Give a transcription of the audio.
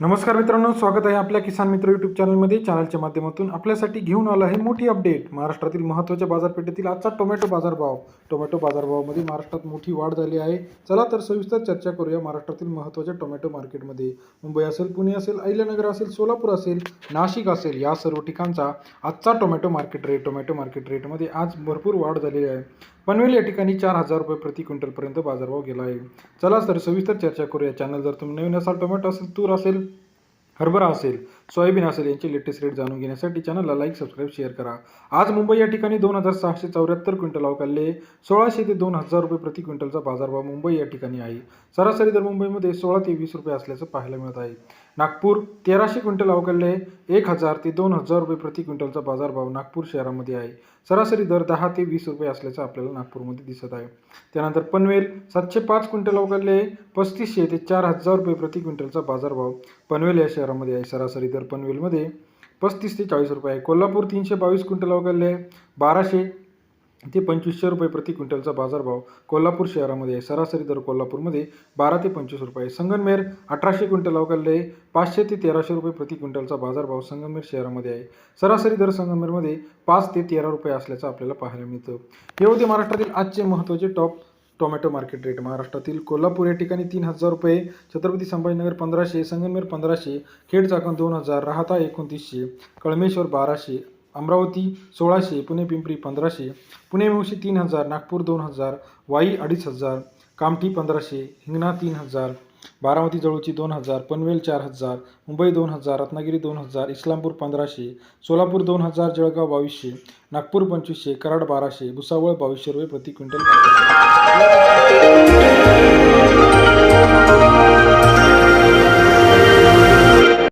नमस्कार मित्रांनो स्वागत आहे आपल्या किसान मित्र यूट्यूब चॅनलमध्ये चॅनलच्या माध्यमातून आपल्यासाठी घेऊन आलं आहे मोठी अपडेट महाराष्ट्रातील महत्त्वाच्या बाजारपेठेतील आजचा टोमॅटो बाजारभाव. टोमॅटो बाजारभावामध्ये महाराष्ट्रात मोठी वाढ झाली आहे. चला तर सविस्तर चर्चा करूया महाराष्ट्रातील महत्त्वाच्या टोमॅटो मार्केटमध्ये मुंबई असेल पुणे असेल अहिल्यानगर असेल सोलापूर असेल नाशिक असेल या सर्व ठिकाणचा आजचा tomato market rate tomato market रेटमध्ये आज भरपूर वाढ झालेली आहे. पनवेल या ठिकाणी चार हजार रुपये प्रति क्विंटलपर्यंत बाजारभाव गेला आहे. चला सर सविस्तर चर्चा करूया. चॅनल जर तुम्ही नवीन असाल टोमॅटो असेल तूर असेल हरभरा असेल सोयाबीन असेल यांचे लेटेस्ट रेट जाणून घेण्यासाठी चॅनलला लाईक सबस्क्राईब शेअर करा. आज मुंबई या ठिकाणी दोन हजार सहाशे चौऱ्याहत्तर क्विंटल अवकालले सोळाशे ते दोन हजार रुपये प्रति क्विंटलचा बाजारभाव मुंबई या ठिकाणी आहे. सरासरी दर मुंबईमध्ये सोळा ते वीस रुपये असल्याचं पाहायला मिळत आहे. नागपूर तेराशे क्विंटल अवकालले एक हजार ते दोन हजार रुपये प्रति क्विंटलचा बाजारभाव नागपूर शहरामध्ये आहे. सरासरी दर दहा ते वीस रुपये असल्याचं आपल्याला नागपूरमध्ये दिसत आहे. त्यानंतर पनवेल सातशे पाच क्विंटल अवकालले पस्तीसशे ते चार हजार रुपये प्रति क्विंटलचा बाजारभाव पनवेल या शहरामध्ये आहे. सरासरी दर पनवेलमध्ये पस्तीस ते चाळीस रुपये आहे. कोल्हापूर तीनशे बावीस क्विंटल अवकालले बाराशे ते पंचवीसशे रुपये प्रति क्विंटलचा बाजारभाव कोल्हापूर शहरामध्ये आहे. सरासरी दर कोल्हापूरमध्ये बारा ते पंचवीस रुपये आहे. अठराशे क्विंटल अवकालले पाचशे ते तेराशे रुपये प्रति क्विंटलचा बाजारभाव संगमेर शहरामध्ये आहे. सरासरी दर संगमेरमध्ये पाच ते तेरा रुपये असल्याचं आपल्याला पाहायला मिळतं. हे होते महाराष्ट्रातील आजचे महत्त्वाचे टॉप टोमॅटो मार्केट रेट. महाराष्ट्रातील कोल्हापूर या ठिकाणी तीन हजार रुपये छत्रपती संभाजीनगर पंधराशे संगमनेर पंधराशे खेड चाकण दोन हजार राहता एकोणतीसशे कळमेश्वर बाराशे अमरावती सोळाशे पुणे पिंपरी पंधराशे पुणे मुंशी तीन हजार नागपूर दोन हजार वाई अडीच हजार कामठी पंधराशे हिंगणा तीन हजार बारामती जवळची दोन हजार पनवेल चार हजार मुंबई दोन हजार रत्नागिरी दोन हजार इस्लामपूर पंधराशे सोलापूर दोन हजार जळगाव बावीसशे नागपूर पंचवीसशे कराड बाराशे भुसावळ बावीसशे रुपये प्रति क्विंटल